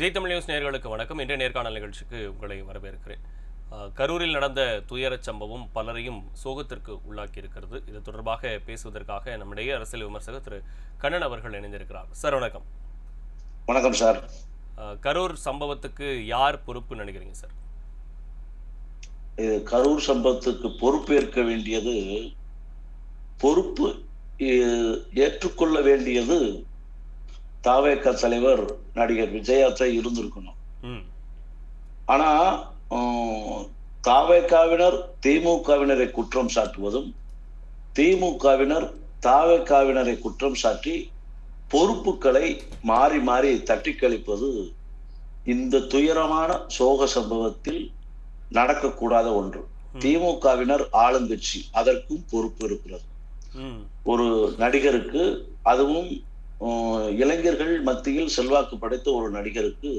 Vijay Tamil news நேயர்களுக்கு வணக்கம். இன்றைய நேர்காணல் நிகழ்ச்சிக்கு உங்களை வரவேற்கிறேன். கரூரில் நடந்த துயரச் சம்பவம் பலரையும் சோகத்திற்கு உள்ளாக்கி இருக்கிறது இது தொடர்பாக பேசுவதற்காக நம்முடைய அரசியல் விமர்சகர் திரு கண்ணன் அவர்கள் இணைந்திருக்கிறார். சார் வணக்கம். வணக்கம் சார். கரூர் சம்பவத்துக்கு யார் பொறுப்பு நினைக்கிறீங்க சார்? இது கரூர் சம்பவத்துக்கு பொறுப்பேற்க வேண்டியது பொறுப்பு ஏற்றுக்கொள்ள வேண்டியது தாவேக தலைவர் நடிகர் விஜயாத்தை இருந்திருக்கணும். ஆனா உம், தாவேகாவினர் திமுகவினரை குற்றம் சாட்டுவதும் திமுகவினர் தாவேகாவினரை குற்றம் சாட்டி பொறுப்புகளை மாறி மாறி தட்டி கழிப்பது இந்த துயரமான சோக சம்பவத்தில் நடக்கக்கூடாத ஒன்று. திமுகவினர் ஆளுங்கட்சி அதற்கும் பொறுப்பு இருக்கிறது. ஒரு நடிகருக்கு அதுவும் இளைஞர்கள் மத்தியில் செல்வாக்கு படைத்த ஒரு நடிகருக்கு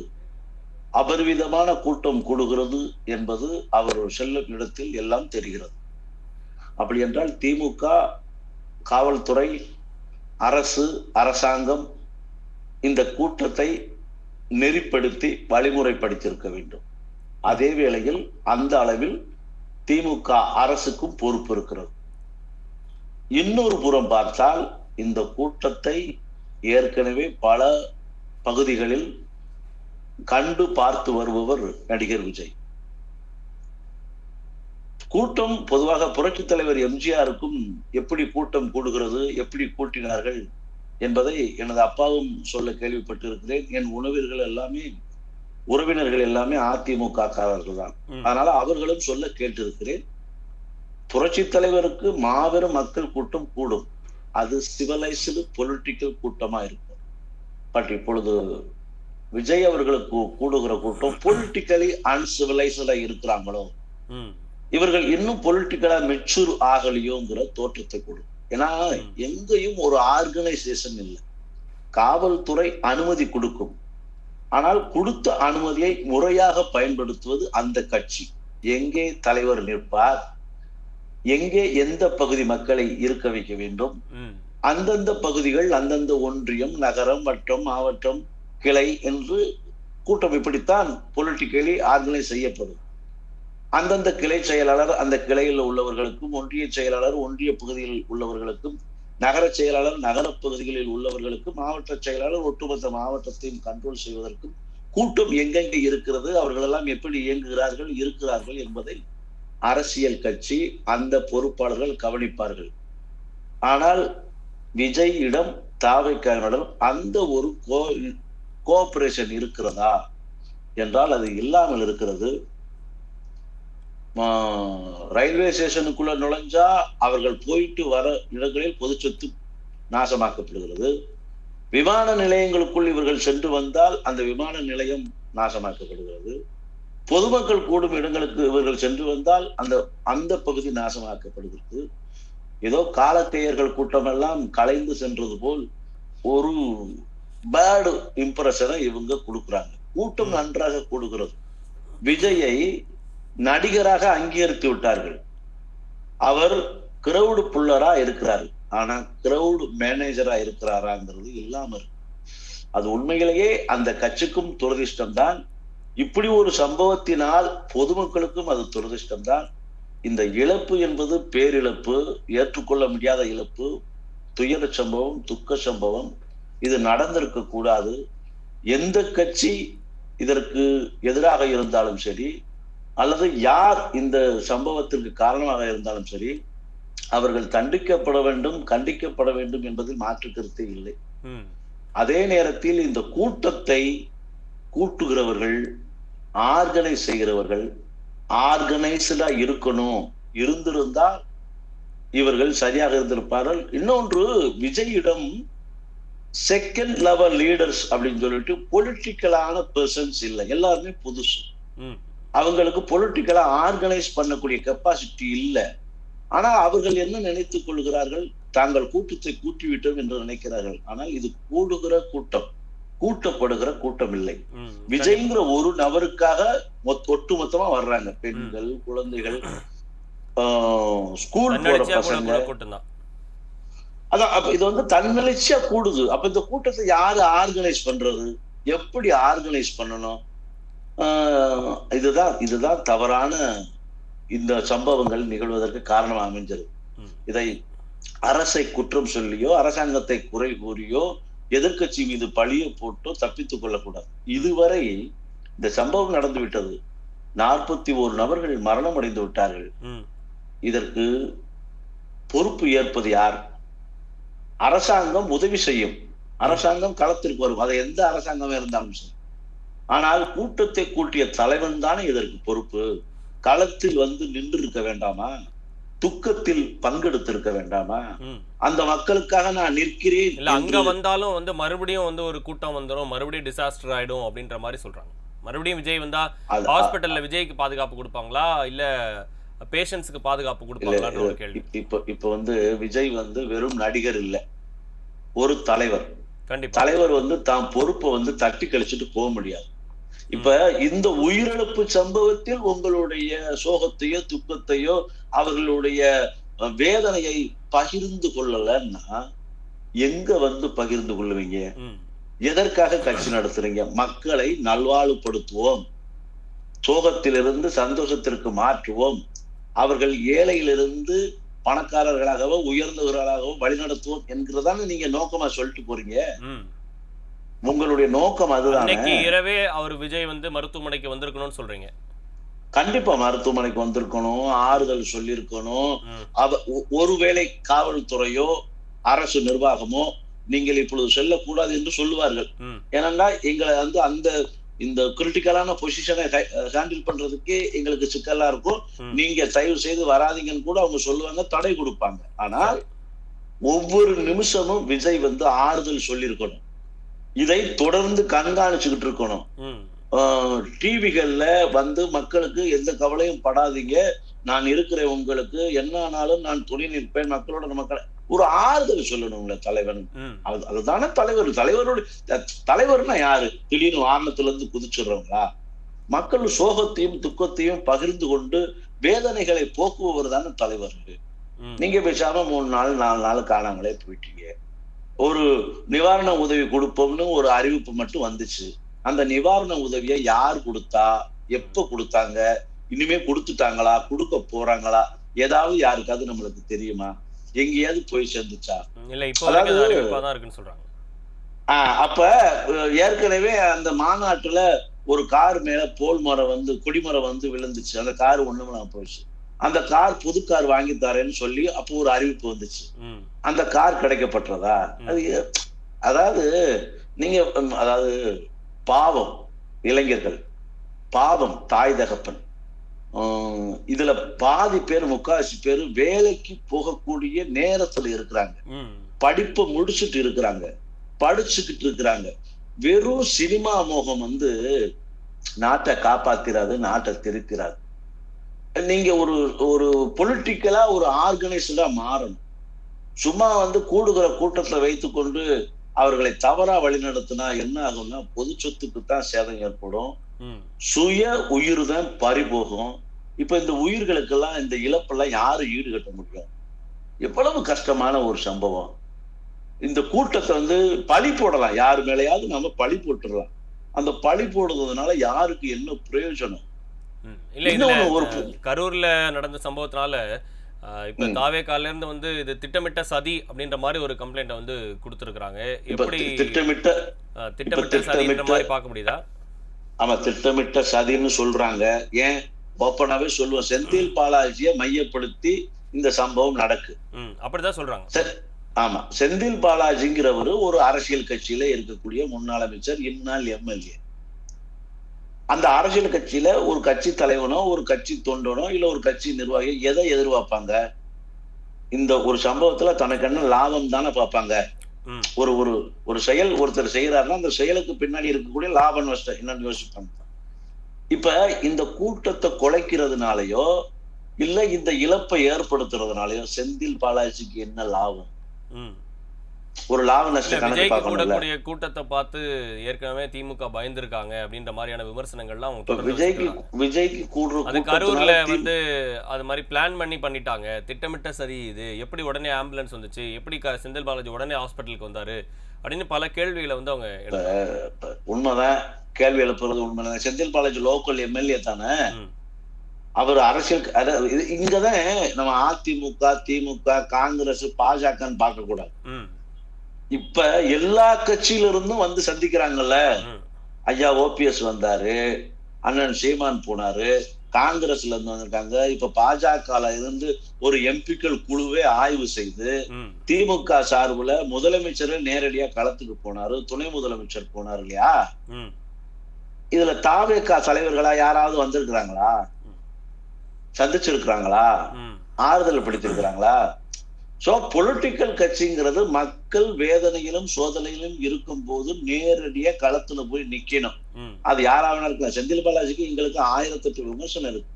அபரிவிதமான கூட்டம் கூடுகிறது என்பது அவர் செல்லும் இடத்தில் எல்லாம் தெரிகிறது. அப்படி என்றால் திமுக காவல்துறை அரசு அரசாங்கம் இந்த கூட்டத்தை நெறிப்படுத்தி வழிமுறைப்படுத்தியிருக்க வேண்டும். அதே வேளையில் அந்த அளவில் திமுக அரசுக்கும் பொறுப்பு இருக்கிறது. இன்னொரு புறம் பார்த்தால் இந்த கூட்டத்தை ஏற்கனவே பல பகுதிகளில் கண்டு பார்த்து வருபவர் நடிகர் விஜய். கூட்டம் பொதுவாக புரட்சித் தலைவர் எம்ஜிஆருக்கும் எப்படி கூட்டம் கூடுகிறது எப்படி கூட்டினார்கள் என்பதை எனது அப்பாவும் சொல்ல கேள்விப்பட்டிருக்கிறேன். என் உணவர்கள் எல்லாமே உறவினர்கள் எல்லாமே அதிமுக காரர்கள் தான். அதனால அவர்களும் சொல்ல கேட்டிருக்கிறேன் புரட்சி தலைவருக்கு மாபெரும் மக்கள் கூட்டம் கூடும். அது சிவலைஸ்டு பொலிட்டிக்கல் கூட்டமா இருக்கும். பட் இப்பொழுது விஜய் அவர்களுக்கு கூடுகிற கூட்டம் பொலிட்டிக்கலி அன்சிவிலைஸ்டா இருக்கிறாங்களோ? இவர்கள் இன்னும் பொலிட்டிக்கலா மெச்சூர் ஆகலையோங்கிற தோற்றத்தை கொடுக்கும் ஏன்னா எங்கேயும் ஒரு ஆர்கனைசேஷன் இல்லை. காவல்துறை அனுமதி கொடுக்கும். ஆனால் கொடுத்த அனுமதியை முறையாக பயன்படுத்துவது அந்த கட்சி. எங்கே தலைவர் நிற்பார்? எங்கே எந்த பகுதி மக்களை இருக்க வைக்க வேண்டும்? அந்தந்த பகுதிகள் அந்தந்த ஒன்றியம் நகரம் வட்டம் மாவட்டம் கிளை என்று கூட்டம் இப்படித்தான் பொலிட்டிக்கலி ஆர்கனைஸ் செய்யப்படும். அந்தந்த கிளை செயலாளர் அந்த கிளையில் உள்ளவர்களுக்கும் ஒன்றிய செயலாளர் ஒன்றிய பகுதியில் உள்ளவர்களுக்கும் நகர செயலாளர் நகர பகுதிகளில் உள்ளவர்களுக்கும் மாவட்ட செயலாளர் ஒட்டுமொத்த மாவட்டத்தையும் கண்ட்ரோல் செய்வதற்கும் கூட்டம் எங்கெங்கே இருக்கிறது அவர்கள் எல்லாம் எப்படி இயங்குகிறார்கள் இருக்கிறார்கள் என்பதை அரசியல் கட்சி அந்த பொறுப்பாளர்கள் கவனிப்பார்கள். ஆனால் விஜயிடம் தாவைக்காரனிடம் அந்த ஒரு கோ கோஆபரேஷன் இருக்கிறதா என்றால் அது இல்லாமல் இருக்கிறது. ஆஹ், ரயில்வே ஸ்டேஷனுக்குள்ள நுழைஞ்சா அவர்கள் போயிட்டு வர இடங்களில் பொது சொத்து நாசமாக்கப்படுகிறது. விமான நிலையங்களுக்குள் இவர்கள் சென்று வந்தால் அந்த விமான நிலையம் நாசமாக்கப்படுகிறது. பொதுமக்கள் கூடும் இடங்களுக்கு இவர்கள் சென்று வந்தால் அந்த அந்த பகுதி நாசமாக்கப்படுகிறது. ஏதோ காலத்தேயர்கள் கூட்டமெல்லாம் கலைந்து சென்றது போல் ஒரு பேடு இம்ப்ரெஷனை இவங்க கொடுக்குறாங்க. கூட்டம் நன்றாக கொடுக்கிறது விஜயை நடிகராக அங்கீகரித்து விட்டார்கள். அவர் கிரௌடு புல்லரா இருக்கிறார். ஆனா கிரௌடு மேனேஜரா இருக்கிறாராங்கிறது இல்லாம இருக்கு அது உண்மையிலேயே அந்த கட்சிக்கும் துரதிர்ஷ்டம் தான் இப்படி ஒரு சம்பவத்தினால் பொதுமக்களுக்கும் அது துரதிர்ஷ்டம் தான் இந்த இழப்பு என்பது பேரிழப்பு ஏற்றுக்கொள்ள முடியாத இழப்பு துயர சம்பவம் துக்க சம்பவம் இது நடந்திருக்க கூடாது. எந்த கட்சி இதற்கு எதிராக இருந்தாலும் சரி அல்லது யார் இந்த சம்பவத்திற்கு காரணமாக இருந்தாலும் சரி அவர்கள் தண்டிக்கப்பட வேண்டும் கண்டிக்கப்பட வேண்டும் என்பதில் மாற்று கருத்தே இல்லை. அதே நேரத்தில் இந்த கூட்டத்தை கூட்டுகிறவர்கள் ஆர்கனைஸ் செய்கிறவர்கள் ஆர்கனைஸ்டா இருக்கணும். இருந்திருந்தால் இவர்கள் சரியாக இருந்திருப்பார்கள். இன்னொன்று விஜயிடம் செகண்ட் லெவல் லீடர்ஸ் அப்படின்னு சொல்லிட்டு பொலிட்டிக்கலான பர்சன்ஸ் இல்லை. எல்லாருமே புதுசு. அவங்களுக்கு பொலிட்டிக்கலா ஆர்கனைஸ் பண்ணக்கூடிய கெப்பாசிட்டி இல்லை. ஆனா அவர்கள் என்ன நினைத்துக் கொள்கிறார்கள்? தாங்கள் கூட்டத்தை கூட்டிவிட்டோம் என்று நினைக்கிறார்கள். ஆனால் இது கூடுகிற கூட்டம். கூட்டப்படுகிற கூட்டம் இல்லை விஜய்ங்கிற ஒரு நபருக்காக மொத்த- ஒட்டுமொத்தமா வர்றாங்க. பெண்கள் குழந்தைகள் ஸ்கூல் போற பசங்க. அதான் அப்ப இது வந்து தன்னெழுச்சியா கூடுது. அப்ப இந்த கூட்டத்தை யாரு ஆர்கனைஸ் பண்றது? எப்படி ஆர்கனைஸ் பண்ணணும்? இதுதான் இதுதான் தவறான இந்த சம்பவங்கள் நிகழ்வதற்கு காரணம் அமைஞ்சது. இதை அரசை குற்றம் சொல்லியோ அரசாங்கத்தை குறை கூறியோ எதிர்க்கட்சி மீது பழிய போட்டோ தப்பித்துக் கொள்ளக்கூடாது. இதுவரை இந்த சம்பவம் நடந்து விட்டது. நாற்பத்தி ஒரு நபர்கள் மரணம் அடைந்து விட்டார்கள். இதற்கு பொறுப்பு ஏற்பது யார்? அரசாங்கம் உதவி செய்யும். அரசாங்கம் களத்திற்கு வரும். அதை எந்த அரசாங்கமே இருந்தாலும் சரி. ஆனால் கூட்டத்தை கூட்டிய தலைவன் தானே இதற்கு பொறுப்பு? களத்தில் வந்து நின்று இருக்க வேண்டாமா? துக்கத்தில் பங்கெடுத்திருக்க வேண்டாமா? அந்த மக்களுக்காக நான் நிற்கிறேன் இல்ல அங்க வந்தாலும் வந்து மறுபடியும் வந்து ஒரு கூட்டம் வந்துரும் மறுபடியும் டிசாஸ்டர் ஆயிடும் அப்படின்ற மாதிரி சொல்றாங்க. மறுபடியும் விஜய் வந்தா ஹாஸ்பிட்டல்ல விஜய்க்கு பாதுகாப்பு கொடுப்பாங்களா? இல்ல பேஷண்ட்ஸ்க்கு பாதுகாப்பு கொடுப்பாங்களான்ற ஒரு கேள்வி. இப்ப இப்ப வந்து விஜய் வந்து வெறும் நடிகர் இல்ல. ஒரு தலைவர். கண்டிப்பா. தலைவர் வந்து தான் பொறுப்பை வந்து தட்டி கழிச்சுட்டு போக முடியாது. இப்ப இந்த உயிரிழப்பு சம்பவத்தில் உங்களுடைய சோகத்தையோ துக்கத்தையோ அவர்களுடைய வேதனையை பகிர்ந்து கொள்ளலன்னா எங்க வந்து பகிர்ந்து கொள்ளுவீங்க எதற்காக கட்சி நடத்துறீங்க? மக்களை நல்வாழ்வுபடுத்துவோம். சோகத்திலிருந்து சந்தோஷத்திற்கு மாற்றுவோம். அவர்கள் ஏழையிலிருந்து பணக்காரர்களாகவோ உயர்ந்தவர்களாகவோ வழிநடத்துவோம் என்கிறதான நீங்க நோக்கமா சொல்லிட்டு போறீங்க? உங்களுடைய நோக்கம் அதுதானே? அன்னைக்கு இரவே அவர் விஜய் வந்து மருத்துவமனைக்கு வந்திருக்கணும்னு சொல்றீங்க. கண்டிப்பா மருத்துவமனைக்கு வந்திருக்கணும் ஆறுதல் சொல்லியிருக்கணும். அவ ஒருவேளை காவல்துறையோ அரசு நிர்வாகமோ நீங்கள் இப்பொழுது செல்லக்கூடாது என்று சொல்லுவார்கள். ம். ஏனென்றா எங்களை வந்து அந்த இந்த கிரிட்டிக்கலான பொசிஷனை ஹேண்டில் பண்றதுக்கே எங்களுக்கு சிக்கலா இருக்கும். நீங்க தயவு செய்து வராதீங்கன்னு கூட அவங்க சொல்லுவாங்க தடை கொடுப்பாங்க. ஆனால் ஒவ்வொரு நிமிஷமும் விஜய் வந்து ஆறுதல் சொல்லியிருக்கணும். இதை தொடர்ந்து கண்காணிச்சுக்கிட்டு இருக்கணும். டிவிகள்ல வந்து மக்களுக்கு எந்த கவலையும் படாதீங்க. நான் இருக்கிறேன் உங்களுக்கு என்ன ஆனாலும் நான் துணை நிற்பேன். மக்களோட மக்கள் ஒரு ஆறுதல் சொல்லணும்ல தலைவன். அதுதானே தலைவர். தலைவரோட தலைவர்னா யாரு? திடீர்னு வானத்துல இருந்து குதிச்சிடுறவங்களா? மக்கள் சோகத்தையும் துக்கத்தையும் பகிர்ந்து கொண்டு வேதனைகளை போக்குபவர் தானே தலைவர். நீங்க பேசாம மூணு நாள் நாலு நாள் காணாமலே போயிட்டீங்க. ஒரு நிவாரண உதவி கொடுப்போம்னு ஒரு அறிவிப்பு மட்டும் வந்துச்சு. அந்த நிவாரண உதவியை யார் கொடுத்தா எப்ப கொடுத்தாங்க இனிமே கொடுத்துட்டாங்களா கொடுக்க போறாங்களா ஏதாவது யாருக்காவது நம்மளுக்கு தெரியுமா? எங்கேயாவது போய் சேர்ந்துச்சா? அதாவது- ஆஹ் அப்ப ஏற்கனவே அந்த மாநாட்டுல ஒரு கார் மேல போல் மரம் வந்து கொடிமரம் வந்து விழுந்துச்சு. அந்த கார் ஒண்ணுமே போச்சு அந்த கார் புது கார் வாங்கி தரேன்னு சொல்லி அப்போ ஒரு அறிவிப்பு வந்துச்சு. அந்த கார் கிடைக்கப்பட்டதா? அது அதாவது நீங்க அதாவது பாவம் இளைஞர்கள். பாவம் தாய் தகப்பன். இதுல பாதி பேர் முக்காவாசி பேர் வேலைக்கு போகக்கூடிய நேரத்துல இருக்கிறாங்க. படிப்பை முடிச்சுட்டு இருக்கிறாங்க. படிச்சுக்கிட்டு இருக்கிறாங்க. வெறும் சினிமா மோகம் வந்து நாட்டை காப்பாத்திராது நாட்டை திருக்கிறாது நீங்க ஒரு ஒரு பொலிட்டிக்கலா ஒரு ஆர்கனைஸ்டா மாறணும். சும்மா வந்து கூடுகிற கூட்டத்துல வைத்துக்கொண்டு அவர்களை தவறா வழிநடத்தினா என்ன ஆகும்னா பொது சொத்துக்கு தான் சேதம் ஏற்படும். சுய உயிர் தான் பறிபோகும். இப்ப இந்த உயிர்களுக்கெல்லாம் இந்த இழப்பெல்லாம் யாரு ஈடுகட்ட முடியும்? எவ்வளவு கஷ்டமான ஒரு சம்பவம். இந்த கூட்டத்தை வந்து பழி போடலாம். யார் மேலேயாவது நம்ம பழி போட்டுடலாம். அந்த பழி போடுறதுனால யாருக்கு என்ன பிரயோஜனம். இல்ல ஒரு கரூர்ல நடந்த சம்பவத்தினால இப்ப இருந்து வந்து இது திட்டமிட்ட சதி அப்படின்ற மாதிரி ஒரு கம்ப்ளைண்ட்டை வந்து கொடுத்துருக்காங்க இப்ப எப்படி திட்டமிட்ட திட்டமிட்ட சதின்ற மாதிரி பார்க்க முடியுதா? ஆமா திட்டமிட்ட சதின்னு சொல்றாங்க. ஏன்? ஓப்பனாவே சொல்லுவோம் செந்தில் பாலாஜியை மையப்படுத்தி இந்த சம்பவம் நடக்கு. அப்படிதான் சொல்றாங்க. ஆமா செந்தில் பாலாஜிங்கிறவர் ஒரு அரசியல் கட்சியில இருக்கக்கூடிய முன்னாள் அமைச்சர் இந்நாள் எம்எல்ஏ. அந்த அரசியல் கட்சியில ஒரு கட்சி தலைவனோ ஒரு கட்சி தொண்டனோ இல்ல ஒரு கட்சி நிர்வாகி எதை எதிர்பார்ப்பாங்க? இந்த ஒரு சம்பவத்துல தனக்கு என்ன லாபம் தானே பார்ப்பாங்க? ஒரு ஒரு ஒரு செயல் ஒருத்தர் செய்யறாருன்னா அந்த செயலுக்கு பின்னாடி இருக்கக்கூடிய லாப நஷ்டம் என்னன்னு யோசிப்பாங்க இப்ப இந்த கூட்டத்தை குலைக்கிறதுனாலயோ இல்ல இந்த இழப்பை ஏற்படுத்துறதுனாலயோ செந்தில் பாலாஜிக்கு என்ன லாபம்? ஒரு லாப நஷ்ட கணக்கு பார்க்கணும்ல. கூட்டத்தை பார்த்து ஏற்கனவே திமுக பயந்துருக்காங்க அப்படின்ற மாதிரியான விமர்சனங்கள்லாம் அவங்க விஜய்க்கு. விஜய்க்கு கூடுற அது கரூர்ல வந்து அது மாதிரி பிளான் பண்ணி பண்ணிட்டாங்க. திட்டமிட்ட சரி இது. எப்படி உடனே ஆம்புலன்ஸ் வந்துச்சு? எப்படி செந்தில் பாலாஜி உடனே ஹாஸ்பிட்டலுக்கு வந்தாரு? அப்படின்னு பல கேள்விகளை வந்து அவங்க. உண்மைதான். கேள்வி எழுப்புறது உண்மைதான். செந்தில் பாலாஜி லோக்கல் எம்எல்ஏ தானே? அவர் அரசியல் இங்கதான் நம்ம அதிமுக திமுக காங்கிரஸ் பாஜகன்னு பார்க்க கூடாது இப்ப எல்லா கட்சியில இருந்தும் வந்து சந்திக்கிறாங்கல்ல? ஐயா ஓபிஎஸ் வந்தாரு அண்ணன் சீமான் போனாரு காங்கிரஸ்ல இருந்து வந்திருக்காங்க. இப்ப பாஜகல இருந்து ஒரு எம்பிக்கள் குழுவே ஆய்வு செய்து திமுக சார்புல முதலமைச்சர் நேரடியா களத்துக்கு போனாரு துணை முதலமைச்சர் போனாரு இல்லையா? இதுல தாவேகா தலைவர்களா யாராவது வந்திருக்கிறாங்களா. சந்திச்சிருக்கிறாங்களா? ஆறுதல் படுத்திருக்கிறாங்களா? சோ பொலிட்டிக்கல் கட்சிங்கிறது மக்கள் வேதனையிலும் சோதனையிலும் இருக்கும் போது நேரடியா களத்துல போய் நிக்கணும். அது யாராவது இருக்கலாம். செந்தில் பாலாஜிக்கு எங்களுக்கு ஆயிரத்தெட்டு விமர்சனம் இருக்கு.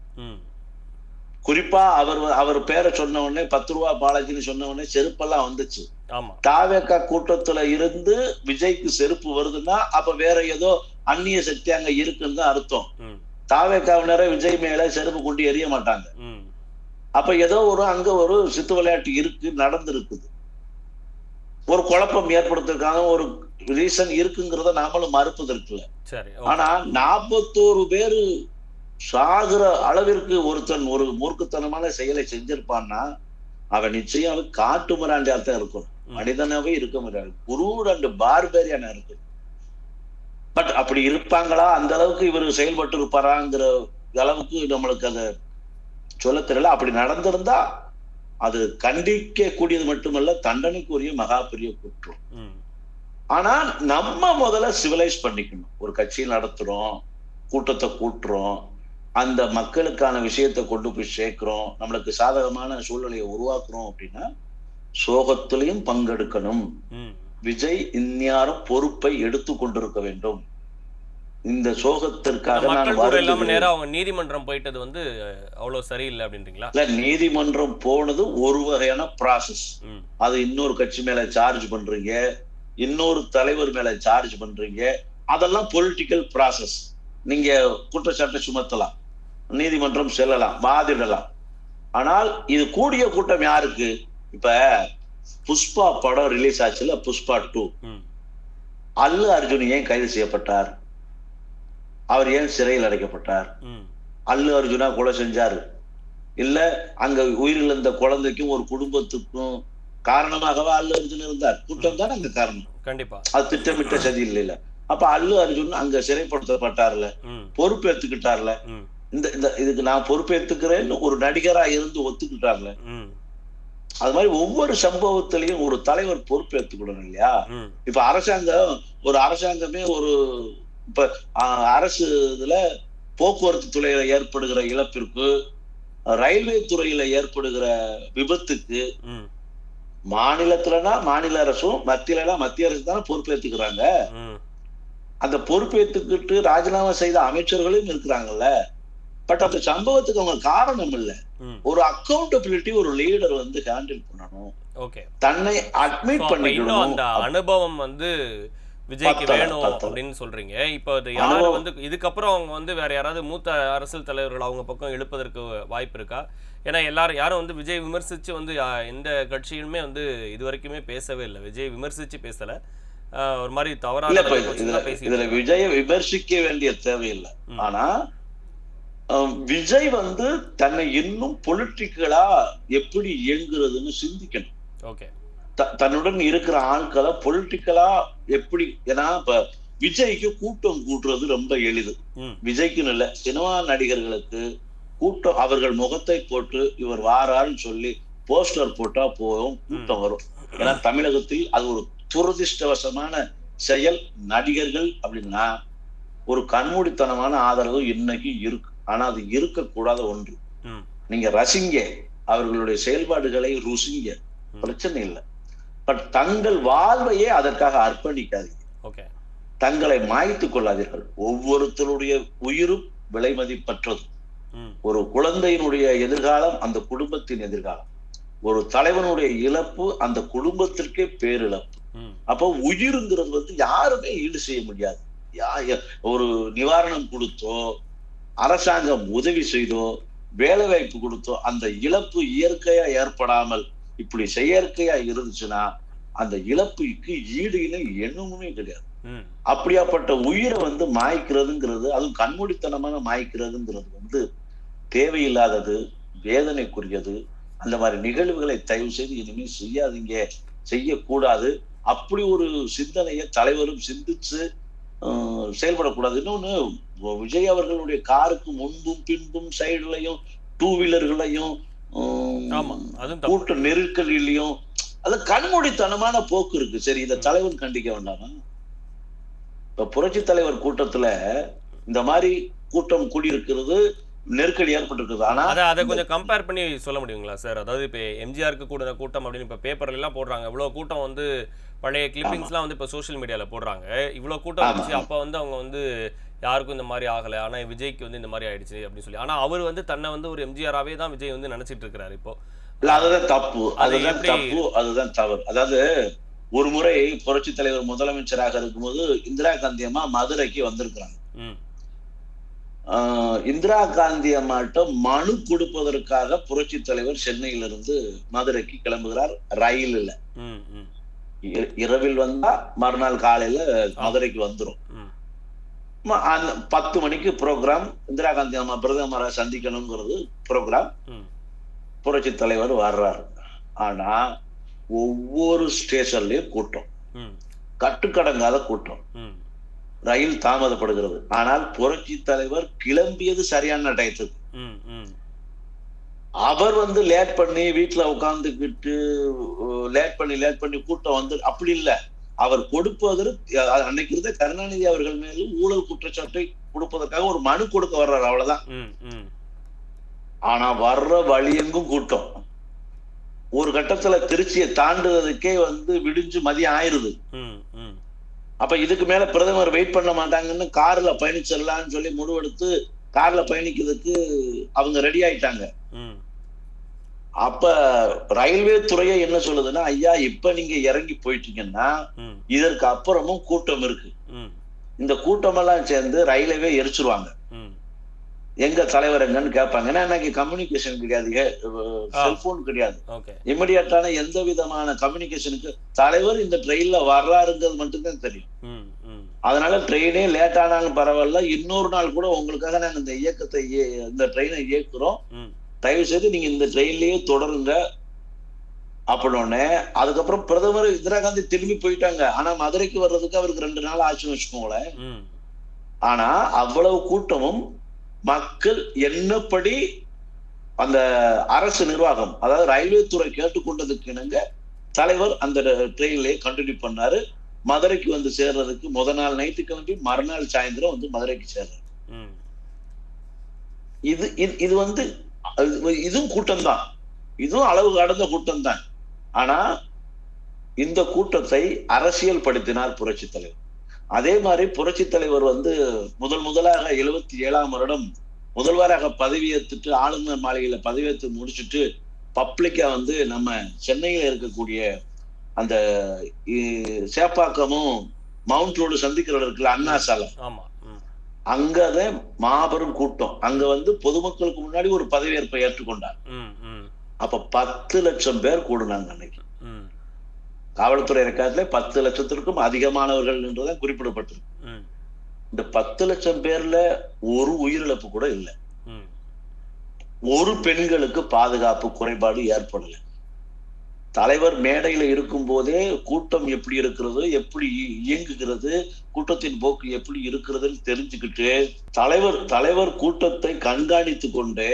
குறிப்பா அவர் அவர் பேரை சொன்ன உடனே பத்து ரூபா பாலாஜின்னு சொன்ன உடனே செருப்பெல்லாம் வந்துச்சு. தாவேக்கா கூட்டத்துல இருந்து விஜய்க்கு செருப்பு வருதுன்னா அப்ப வேற ஏதோ அந்நிய சக்தி அங்க இருக்குன்னு தான் அர்த்தம். தாவேக்காவினரை விஜய் மேல செருப்பு கொண்டு எறிய மாட்டாங்க. அப்ப ஏதோ ஒரு அங்க ஒரு சித்து விளையாட்டு இருக்கு நடந்திருக்குது. ஒரு குழப்பம் ஏற்படுத்துறதுக்கான ஒரு ரீசன் இருக்குங்கிறத நாமளும் மறுப்பதற்கு இல்ல. சரி ஆனா நாற்பத்தோரு பேரு சாகுற அளவிற்கு ஒருத்தன் ஒரு மூர்க்கத்தனமான செயலை செஞ்சிருப்பான்னா அவன் நிச்சயம் அவன் காட்டு மிராண்டியா தான் இருக்கும் ம். மனிதனாவே இருக்க முடியாது. குரு ரெண்டு பார்பேரியான இருக்கு. பட் அப்படி இருப்பாங்களா? அந்த அளவுக்கு இவர் செயல்பட்டு இருப்பாராங்கிற அளவுக்கு நம்மளுக்கு அதை சொல்ல தெரியல. அப்படி நடந்திருந்தா அது கண்டிக்க கூடியது மட்டுமல்ல தண்டனைக்குரிய மகா பெரிய குற்றம். ஆனா நம்ம முதல்ல சிவிலைஸ் பண்ணிக்கணும். ஒரு கட்சியை நடத்துறோம் கூட்டத்தை கூட்டுறோம் அந்த மக்களுக்கான விஷயத்தை கொண்டு போய் சேர்க்கிறோம் நம்மளுக்கு சாதகமான சூழ்நிலையை உருவாக்குறோம் அப்படின்னா சோகத்திலையும் பங்கெடுக்கணும். விஜய் இந்நியாரம் பொறுப்பை எடுத்து கொண்டிருக்க வேண்டும். இந்த சோகத்திற்காக நான் இல்லாம வருந்துகிறேன். நேரா அவங்க நீதிமன்றம் போயிட்டது வந்து அவ்வளவு சரியில்லை அப்படின்றீங்களா? இல்ல நீதிமன்றம் போனது ஒரு வகையான ப்ராசஸ் அது இன்னொரு கட்சி மேல சார்ஜ் பண்றீங்க இன்னொரு தலைவர் மேல சார்ஜ் பண்றீங்க. அதெல்லாம் பொலிட்டிக்கல் ப்ராசஸ் நீங்க குற்றச்சாட்டை சுமத்தலாம் நீதிமன்றம் செல்லலாம் வாதிடலாம். ஆனால் இது கூடிய கூட்டம் யாருக்கு? இப்ப புஷ்பா படம் ரிலீஸ் ஆச்சுல புஷ்பா டூ அல்லு அர்ஜுன் ஏன் கைது செய்யப்பட்டார்? அவர் ஏன் சிறையில் அடைக்கப்பட்டார்? அல்லு அர்ஜுனா கொலை செஞ்சாரு. இல்ல அங்க உயிரிழந்த குழந்தைக்கும் ஒரு குடும்பத்துக்கும் காரணமாகவா அல்லு அர்ஜுன் இருந்தார்? குற்றம் தானே அங்க காரணம். கண்டிப்பா. அது திட்டமிட்ட சதி இல்லைல்ல அப்ப அல்லு அர்ஜுன் அங்க சிறைப்படுத்தப்பட்டார்ல? ம், இந்த இந்த இதுக்கு நான் பொறுப்பேத்துக்கிறேன்னு ஒரு நடிகரா இருந்து ஒத்துக்கிட்டார்ல? அது மாதிரி ஒவ்வொரு சம்பவத்திலையும் ஒரு தலைவர் பொறுப்பேத்துக்கிடணும் இல்லையா? இப்ப அரசாங்கம் ஒரு அரசாங்கமே ஒரு இப்ப அரசு இதுல போக்குவரத்து துறையில ஏற்படுகிற இழப்பிற்கு ரயில்வே துறையில ஏற்படுகிற விபத்துக்கு மாநிலத்துலனா மாநில அரசும் மத்தியிலனா மத்திய அரசு தானே பொறுப்பேத்துக்கிறாங்க. ம், அந்த பொறுப்பேத்துக்கிட்டு ராஜினாமா செய்த அமைச்சர்களும் இருக்கிறாங்கல்ல. பட் அந்த சம்பவத்துக்கு அவங்க காரணம் இல்ல. ஒரு அக்கௌண்டபிலிட்டி ஒரு லீடர் வந்து ஹேண்டில் பண்ணணும். ஓகே. தன்னை அட்மிட் பண்ணிக்கணும். அந்த அனுபவம் வந்து விஜய்க்கு வேணும். அப்படின்னு சொல்றீங்க இப்போ அது யார். வந்து இதுக்கப்புறம் அவங்க வந்து வேற யாராவது மூத்த அரசியல் தலைவர்கள் அவங்க பக்கம் இழுப்பதற்கு வாய்ப்பு இருக்கா ஏன்னா எல்லாரும் யாரும் வந்து விஜய் விமர்சிச்சு வந்து எந்த கட்சியுமே வந்து இது வரைக்குமே பேசவே இல்லை விஜய் விமர்சிச்சு பேசல ஒரு மாதிரி தவறான இதுல. விஜய விமர்சிக்க வேண்டிய தேவையில்லை. ஆனா விஜய் வந்து தன்னை இன்னும் பொலிட்டிக்கலா எப்படி இயங்குறதுன்னு சிந்திக்கணும் ஓகே தன்னுடன் இருக்கிற ஆட்களை பொலிட்டிக்கலா எப்படி ஏன்னா இப்ப விஜய்க்கு கூட்டம் கூட்டுறது ரொம்ப எளிது. விஜய்க்குன்னு இல்ல சினிமா நடிகர்களுக்கு கூட்டம் அவர்கள் முகத்தை போட்டு இவர் வாரான்னு சொல்லி போஸ்டர் போட்டா போகும் கூட்டம் வரும். ஏன்னா தமிழகத்தில் அது ஒரு துரதிர்ஷ்டவசமான செயல் நடிகர்கள் அப்படின்னா ஒரு கண்மூடித்தனமான ஆதரவு இன்னைக்கு இருக்கு. ஆனா அது இருக்கக்கூடாத ஒன்று. நீங்க ரசிங்க அவர்களுடைய செயல்பாடுகளை ருசிங்க. பிரச்சனை இல்லை. பட் தங்கள் வாழ்வையே அதற்காக அர்ப்பணிக்காதீங்க தங்களை மாய்த்துக் கொள்ளாதீர்கள். ஒவ்வொருத்தருடைய உயிரும் விலை மதிப்பற்றது ஒரு குழந்தையினுடைய எதிர்காலம் அந்த குடும்பத்தின் எதிர்காலம். ஒரு தலைவனுடைய இழப்பு அந்த குடும்பத்திற்கே பேரிழப்பு. அப்போ உயிருங்கிறது வந்து யாருமே ஈடு செய்ய முடியாது. ஒரு நிவாரணம் கொடுத்தோ அரசாங்கம் உதவி செய்தோ வேலை வாய்ப்பு கொடுத்தோ அந்த இழப்பு இயற்கையா ஏற்படாமல் இப்படி செயற்கையா இருந்துச்சுன்னா அந்த இழப்புக்கு ஈடு இணை எண்ணமுமே கிடையாது. அப்படியாப்பட்ட உயிரை வந்து மாய்க்கிறதுங்கிறது அதுவும் கண்மூடித்தனமாக மாய்க்கிறதுங்கிறது வந்து தேவையில்லாதது வேதனைக்குரியது அந்த மாதிரி நிகழ்வுகளை தயவு செய்து இனிமேல் செய்யாதீங்க செய்யக்கூடாது. அப்படி ஒரு சிந்தனையை தலைவரும் சிந்திச்சு செயல்படக்கூடாது. இன்னொன்னு விஜய் அவர்களுடைய காருக்கு முன்பும் பின்பும் சைடுலையும் டூ வீலர்களையும் கூட்ட நெருக்கடியிலையும் அது கண்மூடித்தனமான போக்கு இருக்கு. சரி இதை தலைவன் கண்டிக்க வேண்டாமா? இப்ப புரட்சி தலைவர் கூட்டத்துல இந்த மாதிரி கூட்டம் கூடியிருக்கிறது நெருக்கடி ஏற்பட்டிருக்குது. ஆனா அதை அதை கொஞ்சம் கம்பேர் பண்ணி சொல்ல முடியுங்களா சார் அதாவது இப்போ எம்ஜிஆருக்கு கூட கூட்டம் அப்படின்னு இப்போ பேப்பர்ல எல்லாம் போடுறாங்க. இவ்வளோ கூட்டம் வந்து பழைய கிளிப்பிங்ஸ்லாம் வந்து இப்போ சோஷியல் மீடியால போடுறாங்க. இவ்வளோ கூட்டம் வந்துச்சு. அப்போ வந்து அவங்க வந்து யாருக்கும் இந்த மாதிரி ஆகலை. ஆனா விஜய்க்கு வந்து இந்த மாதிரி ஆயிடுச்சு அப்படின்னு சொல்லி. ஆனா அவர் வந்து தன்னை வந்து ஒரு எம்ஜிஆராவே தான் விஜய் வந்து நினைச்சிட்டு இருக்கிறாரு இப்போ. இல்ல அதுதான் தப்பு. அது அதுதான் தப்பு. அதுதான் தவறு. அதாவது ஒரு முறை புரட்சி தலைவர் முதலமைச்சராக இருக்கும்போது இந்திரா காந்தி அம்மா மதுரைக்கு வந்திருக்கிறாங்க. இந்திரா காந்தி அம்மாட்ட மனு கொடுப்பதற்காக புரட்சி தலைவர் சென்னையிலிருந்து மதுரைக்கு கிளம்புகிறார் ரயிலில். இரவில் வந்தா மறுநாள் காலையில மதுரைக்கு வந்துரும். ம். ம- அந்த பத்து மணிக்கு ப்ரோக்ராம் இந்திரா காந்தி அம்மா பிரதமரை சந்திக்கணுங்கிறது ப்ரோக்ராம் புரட்சி தலைவர் வர்றாரு. ஆனா ஒவ்வொரு ஸ்டேஷன்லயும் கூட்டம். கட்டுக்கடங்காத கூட்டம். ரயில் தாமதப்படுகிறது. ஆனால் புரட்சி தலைவர் கிளம்பியது சரியான டயத்துக்கு. அவர் வந்து லேட் பண்ணி வீட்டுல உட்கார்ந்துக்கிட்டு லேட் பண்ணி லேட் பண்ணி கூட்டம் வந்து அப்படி இல்ல. அவர் கொடுப்பதற்கு அன்னைக்கு இருந்த கருணாநிதி அவர்கள் மேலும் ஊழல் குற்றச்சாட்டை கொடுப்பதற்காக ஒரு மனு கொடுக்க வர்றாரு அவ்வளவுதான். ஆனா வர்ற வழியெங்கும் கூட்டம். ஒரு கட்டத்துல திருச்சியை தாண்டுறதுக்கே வந்து விடிஞ்சு மதியம் ஆயிருது. அப்ப இதுக்கு மேல பிரதமர் வெயிட் பண்ண மாட்டாங்கன்னு கார்ல பயணிச்சிடலாம்னு சொல்லி முடிவெடுத்து கார்ல பயணிக்கிறதுக்கு அவங்க ரெடி ஆயிட்டாங்க. அப்ப ரயில்வே துறையே என்ன சொல்லுதுன்னா ஐயா இப்ப நீங்க இறங்கி போயிட்டீங்கன்னா இதற்கு அப்புறமும் கூட்டம் இருக்கு. இந்த கூட்டமெல்லாம் சேர்ந்து ரயிலவே எரிச்சிருவாங்க. எங்க தலைவர் எங்கன்னு கேட்பாங்க. ஏன்னா இன்னைக்கு கம்யூனிகேஷன் கிடையாது. செல்போன் கிடையாது. இமிடியட்டான எந்த விதமான கம்யூனிகேஷனுக்கு தலைவர் இந்த ட்ரெயின்ல வர்றாருங்கிறது மட்டும்தான் தெரியும். அதனால ட்ரெயினே லேட் ஆனாலும் பரவாயில்ல. இன்னொரு நாள் கூட உங்களுக்காக நாங்க இந்த இயக்கத்தை இய- இந்த ட்ரெயினை இயக்குறோம். தயவு செய்து நீங்க இந்த ட்ரெயின்லயே தொடருங்க. அப்படின்னே அதுக்கப்புறம் பிரதமர் இந்திரா காந்தி திரும்பி போயிட்டாங்க. ஆனா மதுரைக்கு வர்றதுக்கு அவருக்கு ரெண்டு நாள் ஆச்சுன்னு வச்சுக்கோங்களேன். ஆனா அவ்வளவு கூட்டமும் மக்கள் என்னப்படி அந்த அரசு நிர்வாகம் அதாவது ரயில்வே துறை கேட்டுக்கொண்டதுக்கு இணங்க தலைவர் அந்த ட்ரெயின்லயே கண்டினியூ பண்ணாரு. மதுரைக்கு வந்து சேர்றதுக்கு முத நாள் நைட்டு கிளம்பி மறுநாள் சாயந்தரம் வந்து மதுரைக்கு சேர்றாரு. இது இது- வந்து இதுவும் கூட்டம் தான் இதுவும் அளவு கடந்த கூட்டம் தான் ஆனா இந்த கூட்டத்தை அரசியல் படுத்தினார் புரட்சி தலைவர். அதே மாதிரி புரட்சி தலைவர் வந்து முதல் முதலாக எழுபத்தி ஏழாம் வருடம் முதல்வராக பதவியேற்றுட்டு ஆளுநர் மாளிகையில பதவியேற்று முடிச்சுட்டு பப்ளிக்கா வந்து நம்ம சென்னையில இருக்கக்கூடிய அந்த சேப்பாக்கமும் மவுண்ட் ரோடு சந்திக்கிற இருக்குல்ல அண்ணா சாலை. அங்கதான் மாபெரும் கூட்டம். அங்க வந்து பொதுமக்களுக்கு முன்னாடி ஒரு பதவியேற்பை ஏற்றுக்கொண்டார். அப்ப பத்து லட்சம் பேர் கூடுனாங்க அன்னைக்கு. காவல்துறை ரெக்கார்ட்ல பத்து லட்சத்திற்கும் அதிகமானவர்கள் என்றுதான் குறிப்பிடப்பட்டிருக்கு. இந்த பத்து லட்சம் பேர்ல ஒரு உயிரிழப்பு கூட இல்லை. ஒரு பெண்களுக்கு பாதுகாப்பு குறைபாடு ஏற்படல. தலைவர் மேடையில இருக்கும் போதே கூட்டம் எப்படி இருக்கிறது எப்படி இயங்குகிறது கூட்டத்தின் போக்கு எப்படி இருக்கிறதுன்னு தெரிஞ்சுக்கிட்டு தலைவர் தலைவர் கூட்டத்தை கண்காணித்து கொண்டே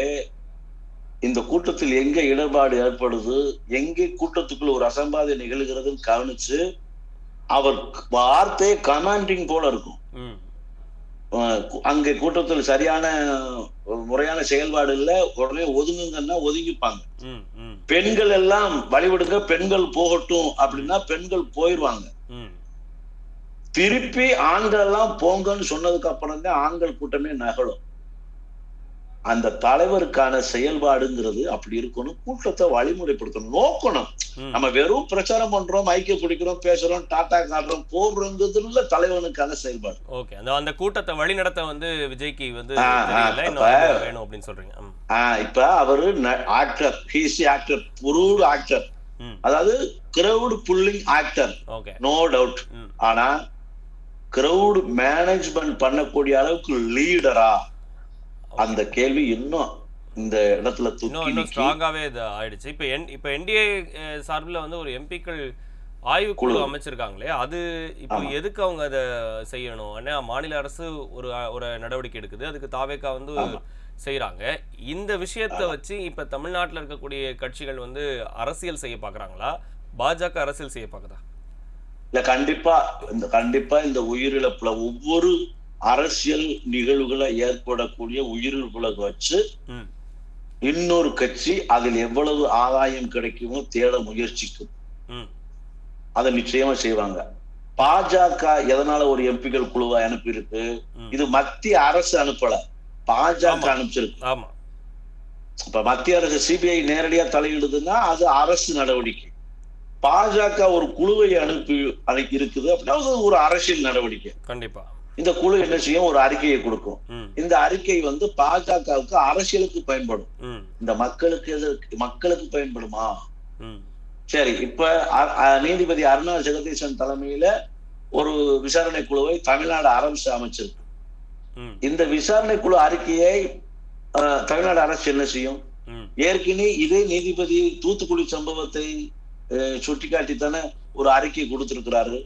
இந்த கூட்டத்தில் எங்க இடர்பாடு ஏற்படுது எங்கே கூட்டத்துக்குள்ள ஒரு அசம்பாதை நிகழ்கிறதுன்னு கவனிச்சு அவர் வார்த்தை கமாண்டிங் போல இருக்கும். அங்க கூட்டத்தில் சரியான முறையான செயல்பாடு இல்ல உடனே ஒதுங்குங்கன்னா ஒதுங்கிப்பாங்க. பெண்கள் எல்லாம் வழிவிடுங்க பெண்கள் போகட்டும் அப்படின்னா பெண்கள் போயிருவாங்க திருப்பி ஆண்கள் எல்லாம் போங்கன்னு சொன்னதுக்கு அப்புறம் தான் ஆண்கள் கூட்டமே நகலும் அந்த தலைவருக்கான செயல்பாடுங்கிறது அப்படி இருக்கணும். கூட்டத்தை வழிமுறைப்படுத்தணும். நோக்கணும். நம்ம வெறும் பிரச்சாரம் பண்றோம் மைக்க பிடிக்கிறோம் பேசுறோம் டாட்டா காட்டுறோம் போடுறோங்கிறதுல தலைவனுக்கான செயல்பாடு. ஓகே. அந்த அந்த கூட்டத்தை வழிநடத்த வந்து விஜய்க்கு வந்து வேணும் அப்படின்னு சொல்றீங்க. இப்ப அவரு actor he's a actor brute actor. அதாவது crowd pulling actor okay. No doubt ஆனா கிரவுட் மேனேஜ்மெண்ட் பண்ணக்கூடிய அளவுக்கு லீடரா அந்த கேள்வி இன்னும் இந்த இடத்துல இன்னும் ஸ்ட்ராங்காவே இது ஆயிடுச்சு. இப்போ என் இப்போ என்டிஏ சார்பில் வந்து ஒரு எம்பிக்கள் ஆய்வுக்குழு குழு. அமைச்சிருக்காங்களே அது இப்போ. எதுக்கு அவங்க அதை செய்யணும்? ஏன்னா மாநில அரசு ஒரு ஒரு நடவடிக்கை எடுக்குது. அதுக்கு தாவேக்கா வந்து ஆமா. செய்றாங்க. இந்த விஷயத்தை வச்சு இப்போ தமிழ்நாட்டில் இருக்கக்கூடிய கட்சிகள் வந்து அரசியல் செய்ய பார்க்கறாங்களா பாஜக அரசியல் செய்ய பார்க்குதா இல்ல கண்டிப்பா இந்த கண்டிப்பா இந்த உயிரிழப்புல ஒவ்வொரு அரசியல் நிகழ்வுகளை ஏற்படக்கூடிய உயிரிழப்புல வச்சு இன்னொரு கட்சி அதில் எவ்வளவு ஆதாயம் கிடைக்குமோ தேட முயற்சிக்கும். அதை நிச்சயமா செய்வாங்க. பாஜக எதனால ஒரு எம்பிக்கள் குழுவை அனுப்பியிருக்கு. இது மத்திய அரசு அனுப்பல. பாஜக. அனுப்பிச்சிருக்கு. இப்ப மத்திய அரசு சிபிஐ நேரடியா தலையிடுதுன்னா அது அரசு நடவடிக்கை. பாஜக ஒரு குழுவை அனுப்பி அனுப்பி இருக்குது அப்படின்னா ஒரு அரசியல் நடவடிக்கை. கண்டிப்பா. இந்த குழு என்ன செய்யும்? ஒரு அறிக்கையை கொடுக்கும். இந்த அறிக்கை வந்து பாஜகவுக்கு அரசியலுக்கு பயன்படும். இந்த மக்களுக்கு மக்களுக்கு பயன்படுமா? சரி இப்ப நீதிபதி அருணா ஜெகதீசன் தலைமையில ஒரு விசாரணை குழுவை தமிழ்நாடு அரசு அமைச்சிருக்கு. இந்த விசாரணை குழு அறிக்கையை தமிழ்நாடு அரசு என்ன செய்யும்? ஏற்கனவே இதே நீதிபதி தூத்துக்குடி சம்பவத்தை சுட்டிக்காட்டித்தானே ஒரு அறிக்கை கொடுத்திருக்கிறாரு.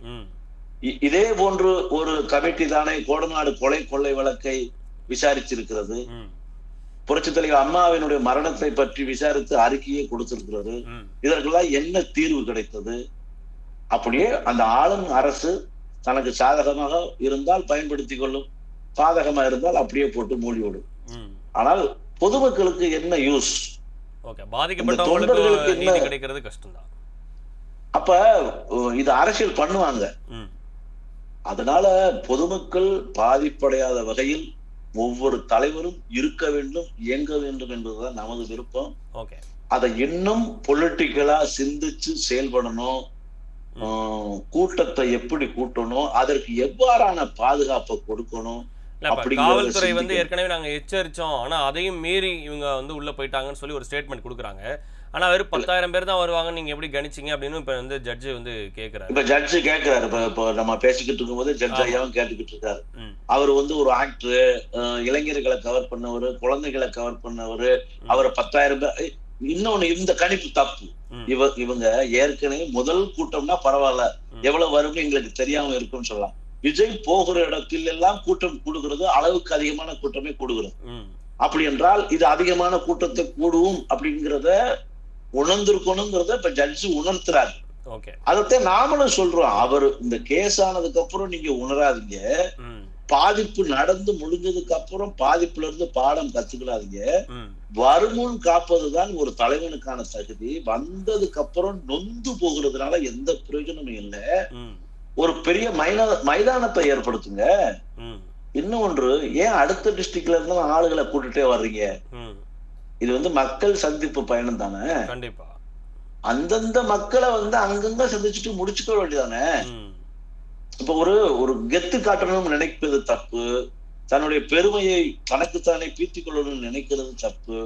இதே போன்று ஒரு கமிட்டி தானே கோடநாடு கொலை கொள்ளை வழக்கை விசாரிச்சிருக்கிறது. ம். புரட்சித் தலைவர் அம்மாவினுடைய மரணத்தை பற்றி விசாரித்து அறிக்கையை கொடுத்திருக்கிறது. இதற்கெல்லாம் என்ன தீர்வு கிடைத்தது? அப்படியே அந்த ஆளும் அரசு தனக்கு சாதகமாக இருந்தால் பயன்படுத்திக் கொள்ளும். பாதகமா இருந்தால் அப்படியே போட்டு மூடிவிடும் ஆனால் பொதுமக்களுக்கு என்ன யூஸ்? பாதிக்கப்பட்டவங்களுக்கு என்ன- கிடைக்கிறது கஷ்டம்தான். அப்ப இது அரசியல் பண்ணுவாங்க. அதனால பொதுமக்கள் பாதிப்படையாத வகையில் ஒவ்வொரு தலைவரும் இருக்க வேண்டும் இயங்க வேண்டும் என்பதுதான் நமது விருப்பம். ஓகே. அதை இன்னும் பொலிட்டிக்கலா சிந்திச்சு செயல்படணும். கூட்டத்தை எப்படி கூட்டணும் அதற்கு எவ்வாறான பாதுகாப்பை கொடுக்கணும் காவல்துறை வந்து. ஏற்கனவே நாங்க எச்சரிச்சோம். ஆனா அதையும் மீறி இவங்க வந்து உள்ள போயிட்டாங்கன்னு சொல்லி ஒரு ஸ்டேட்மெண்ட் கொடுக்குறாங்க. ஆனா வெறும் பத்தாயிரம் பேர் தான் வருவாங்க நீங்க எப்படி கணிச்சீங்க அப்படின்னு இப்ப வந்து ஜட்ஜு வந்து கேக்குறாரு. இப்ப ஜட்ஜு கேட்கிறாரு இப்ப இப்போ நம்ம பேசிக்கிட்டு இருக்கும்போது ஜட்ஜ். ஐயாவும் கேட்டுக்கிட்டு இருக்காரு. அவர் வந்து ஒரு ஆக்டர் இளைஞர்களை கவர் பண்ணவர் குழந்தைகளை கவர் பண்ணவர். அவரை பத்தாயிரம் பேர் இன்னொன்னு இந்த கணிப்பு தப்பு. இவ இவங்க ஏற்கனவே முதல் கூட்டம்னா பரவாயில்ல. எவ்வளவு வரும்னு எங்களுக்கு தெரியாம இருக்கும்னு சொல்லலாம். விஜய் போகிற இடத்தில் எல்லாம் கூட்டம் கூடுகிறது அளவுக்கு அதிகமான கூட்டமே கூடுகிறது. அப்படி என்றால் இது அதிகமான கூட்டத்தை கூடுவோம் அப்படிங்கிறத உணர்ந்திருக்கணுங்கிறத இப்ப ஜட்ஜி உணர்த்துறாரு. அதைத்தான் நாமளும் சொல்றோம். அவர் இந்த கேஸ் ஆனதுக்கு அப்புறம் நீங்க உணராதீங்க. பாதிப்பு நடந்து முடிஞ்சதுக்கு அப்புறம் பாதிப்புல இருந்து பாடம் கத்துக்கிறாதீங்க வருமுன் காப்பதுதான் ஒரு தலைவனுக்கான தகுதி. வந்ததுக்கு அப்புறம் நொந்து போகிறதுனால எந்த பிரயோஜனமும் இல்லை. ஒரு பெரிய மைனா மைதானத்தை ஏற்படுத்துங்க. இன்னும் ஒன்று ஏன் அடுத்த டிஸ்ட்ரிக்ட்ல இருந்து ஆளுகளை கூட்டிட்டே வர்றீங்க? இது வந்து மக்கள் சந்திப்பு பயணம் தானே? கண்டிப்பா. அந்தந்த மக்களை வந்து அங்கங்க சந்திச்சுட்டு முடிச்சுக்க வேண்டியதானே? இப்ப ஒரு ஒரு கெத்து காட்டணும்னு நினைப்பது தப்பு. தன்னுடைய பெருமையை தனக்குத்தானே பீத்திக் கொள்ளணும்னு நினைக்கிறது தப்பு.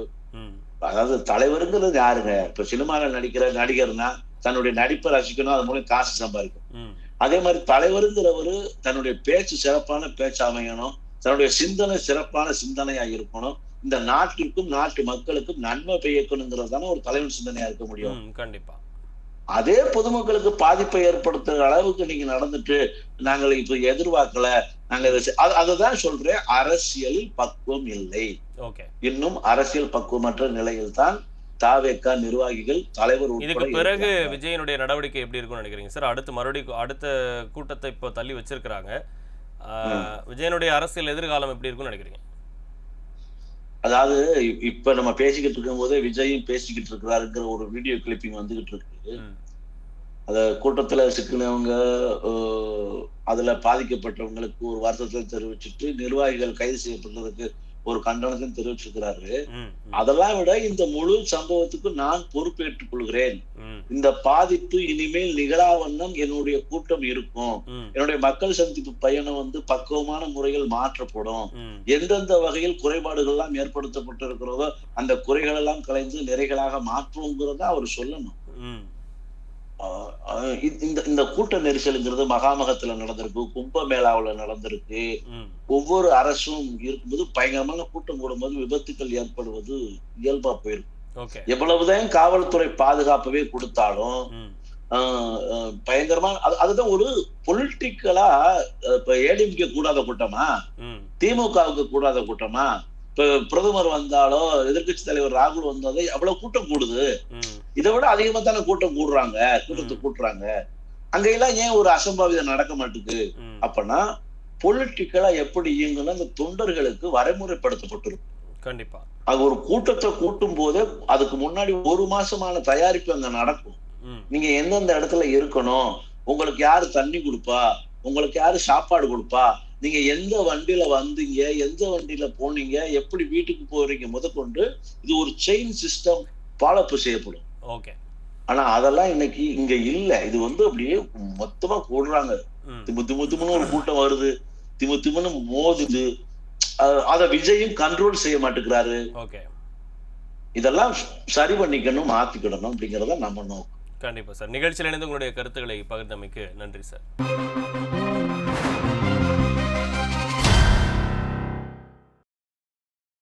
அதாவது தலைவருங்கிறது யாருங்க? இப்ப சினிமாவில் நடிக்கிற நடிகர்னா தன்னுடைய நடிப்பை ரசிக்கணும் அது மூலம் காசு சம்பாதிக்கும் அதே மாதிரி தலைவருங்கிறவரு தன்னுடைய பேச்சு சிறப்பான பேச்சு அமையணும் தன்னுடைய சிந்தனை சிறப்பான சிந்தனையா இருக்கணும். இந்த நாட்டிற்கும் நாட்டு மக்களுக்கும் நன்மை பெய்யக்கணுங்கிறது தானே ஒரு தலைவன் சிந்தனையா இருக்க முடியும். கண்டிப்பா. அதே பொதுமக்களுக்கு பாதிப்பை ஏற்படுத்துற அளவுக்கு நீங்க நடந்துட்டு நாங்கள் இப்ப எதிர்பார்க்கல நாங்க அதுதான் சொல்றேன். அரசியலில் பக்குவம் இல்லை. ஓகே. இன்னும் அரசியல் பக்குவமற்ற நிலையில் தான் தாவேக்கா நிர்வாகிகள் தலைவர் இதுக்கு பிறகு. விஜயனுடைய நடவடிக்கை எப்படி இருக்கும்னு நினைக்கிறீங்க? சார் அடுத்து மறுபடியும் அடுத்த கூட்டத்தை இப்போ தள்ளி வச்சிருக்கிறாங்க. ஆஹ், விஜயனுடைய அரசியல் எதிர்காலம் எப்படி இருக்கும்னு நினைக்கிறீங்க? அதாவது இப்ப நம்ம பேசிக்கிட்டு இருக்கும் போதே விஜயும் பேசிக்கிட்டு இருக்கிறாருங்கிற ஒரு வீடியோ கிளிப்பிங் வந்துகிட்டு இருக்கு அத கூட்டத்துல சிக்கினவங்க அதுல பாதிக்கப்பட்டவங்களுக்கு ஒரு வருத்தத்தை தெரிவிச்சுட்டு நிர்வாகிகள் கைது செய்யப்பட்டதுக்கு ஒரு கண்டனத்தையும் தெரிவிச்சிருக்கிறாரு அதெல்லாம் விட இந்த முழு சம்பவத்துக்கு நான் பொறுப்பேற்றுக் கொள்கிறேன். இந்த பாதிப்பு இனிமேல் நிகழாவண்ணம் என்னுடைய கூட்டம் இருக்கும். என்னுடைய மக்கள் சந்திப்பு பயணம் வந்து பக்குவமான முறையில் மாற்றப்படும். எந்தெந்த வகையில் குறைபாடுகள் எல்லாம் ஏற்படுத்தப்பட்டிருக்கிறதோ அந்த குறைகள் எல்லாம் கலைந்து நிறைகளாக மாற்றுவோங்கிறத அவர் சொல்லணும். இந்த- இந்த கூட்ட நெரிசலுங்கிறது மகாமகத்துல நடந்திருக்கு கும்பமேளாவுல நடந்திருக்கு. ஒவ்வொரு அரசும் இருக்கும்போது பயங்கரமான கூட்டம் கூடும்போது விபத்துக்கள் ஏற்படுவது இயல்பா போயிருக்கு. ஓகே. எவ்வளவுதான் காவல்துறை பாதுகாப்பவே கொடுத்தாலும் பயங்கரமா அது- அதுதான் ஒரு பொலிட்டிக்கலா இப்ப ஏடிஎம்கே கூடாத கூட்டமா? திமுகவுக்கு கூடாத கூட்டமா? இப்ப பிரதமர் வந்தாலோ எதிர்க்கட்சி தலைவர் ராகுல் வந்தாலோ அவ்வளவு கூட்டம் கூடுது. இதை விட அதிகமா தானே கூட்டம் கூடுறாங்க கூட்டத்தை கூட்டுறாங்க. அங்கெல்லாம் ஏன் ஒரு அசம்பாவிதம் நடக்க மாட்டுக்கு? ம். அப்பனா பொலிட்டிக்கலா எப்படி இயங்குன்னு அந்த தொண்டர்களுக்கு வரைமுறைப்படுத்தப்பட்டிருக்கும். கண்டிப்பா. அது ஒரு கூட்டத்தை கூட்டும் போதே அதுக்கு முன்னாடி ஒரு மாசமான தயாரிப்பு அங்க நடக்கும். நீங்க எந்தெந்த இடத்துல இருக்கணும் உங்களுக்கு யாரு தண்ணி கொடுப்பா உங்களுக்கு யாரு சாப்பாடு கொடுப்பா நீங்க எந்த வண்டியில வந்தீங்க எந்த வண்டியில போனீங்க எப்படி வீட்டுக்கு போறீங்க முதற்கொண்டு இது ஒரு செயின் சிஸ்டம் ஃபாலோஅப் செய்யப்படும். ஓகே ஆனா அதெல்லாம் இன்னைக்கு இங்க இல்ல. இது வந்து அப்படியே மொத்தமா போடுறாங்க. திமு திமு திமுன்னு ஒரு கூட்டம் வருது. திமு திமுன்னு மோதுது. அத விஜயும் கண்ட்ரோல் செய்ய மாட்டேங்கிறாரு. ஓகே இதெல்லாம் சரி பண்ணிக்கணும் மாத்திக்கிடணும் அப்படிங்கறத நம்ம நோக்கம். கண்டிப்பா சார் நிகழ்ச்சியில் இணைந்து உங்களுடைய கருத்துக்களை பகிர்ந்தமைக்கு நன்றி சார்